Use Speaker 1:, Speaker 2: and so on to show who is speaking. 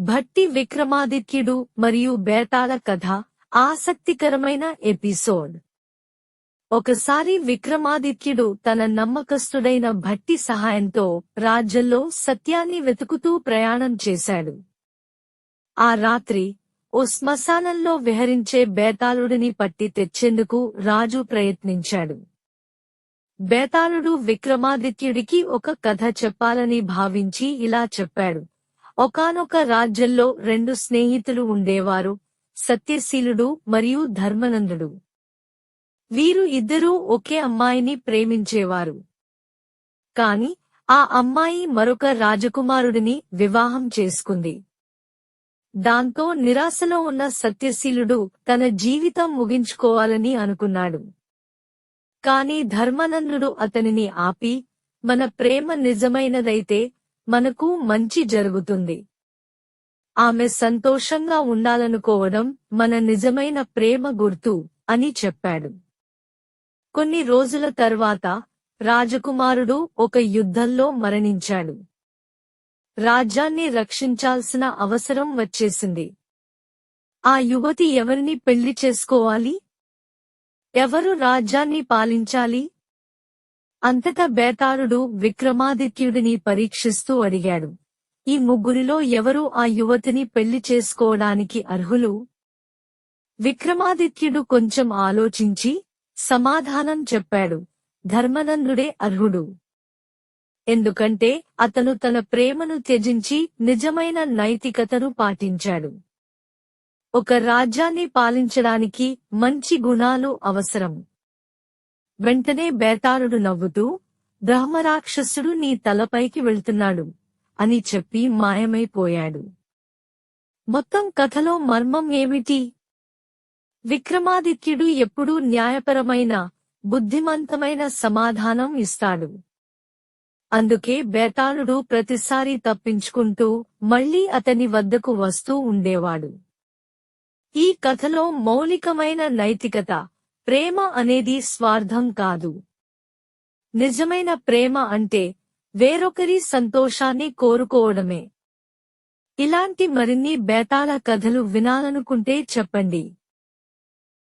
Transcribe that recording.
Speaker 1: భట్టి విక్రమాదిత్యుడు మరియు బేతాళ కథ ఆసక్తికరమైన ఎపిసోడ్. ఒకసారి విక్రమాదిత్యుడు తన నమ్మకస్తుడైన భట్టి సహాయంతో రాజ్యంలో సత్యాన్ని వెతుకుతూ ప్రయాణం చేశాడు. ఆ రాత్రి ఓ శ్మశానంలో విహరించే బేతాళుడిని పట్టి తెచ్చేందుకు రాజు ప్రయత్నించాడు. బేతాళుడు విక్రమాదిత్యుడికి ఒక కథ చెప్పాలని భావించి ఇలా చెప్పాడు. ఒకానొక రాజ్యంలో రెండు స్నేహితులు ఉండేవారు సత్యశీలుడు మరియు ధర్మనందుడు. వీరు ఇద్దరూ ఒకే అమ్మాయిని ప్రేమించేవారు. కాని ఆ అమ్మాయి మరొక రాజకుమారుడిని వివాహం చేసుకుంది. దాంతో నిరాశలో ఉన్న సత్యశీలుడు తన జీవితం ముగించుకోవాలని అనుకున్నాడు. కాని ధర్మనందుడు అతనిని ఆపి మన ప్రేమ నిజమైనదైతే మనకు మంచి జరుగుతుంది. ఆమె సంతోషంగా ఉండాలనుకోవడం మన నిజమైన ప్రేమ గుర్తు అని చెప్పాడు. కొన్ని రోజుల తర్వాత రాజకుమారుడు ఒక యుద్ధంలో మరణించాడు. రాజ్యాన్ని రక్షించాల్సిన అవసరం వచ్చేసింది. ఆ యువతి ఎవరిని పెళ్ళి చేసుకోవాలి? ఎవరు రాజ్యాన్ని పాలించాలి? అంతటా బేతాళుడు విక్రమాదిత్యుడిని పరీక్షిస్తూ అడిగాడు. ఈ ముగ్గురిలో ఎవరు ఆ యువతిని పెళ్ళి చేసుకోవడానికి అర్హులు? విక్రమాదిత్యుడు కొంచెం ఆలోచించి సమాధానం చెప్పాడు. ధర్మనందుడే అర్హుడు. ఎందుకంటే అతను తన ప్రేమను త్యజించి నిజమైన నైతికతను పాటించాడు. ఒక రాజ్యాన్ని పాలించడానికి మంచి గుణాలు అవసరం. వెంటనే బేతాళుడు నవ్వుతూ బ్రహ్మరాక్షసుడు నీ తలపైకి వెళ్తున్నాడు అని చెప్పి మాయమైపోయాడు. మొత్తం కథలో మర్మం ఏమిటి? విక్రమాదిత్యుడు ఎప్పుడూ న్యాయపరమైన బుద్ధిమంతమైన సమాధానం ఇస్తాడు. అందుకే బేతాళుడు ప్రతిసారి తప్పించుకుంటూ మళ్ళీ అతని వద్దకు వస్తూ ఉండేవాడు. ఈ కథలో మౌలికమైన నైతికత ప్రేమ అనేది స్వార్థం కాదు. నిజమైన ప్రేమ అంటే వేరొకరి సంతోషాన్ని కోరుకోవడమే. ఇలాంటి మరిన్ని బేతాళ కథలు వినాలనుకుంటే చెప్పండి.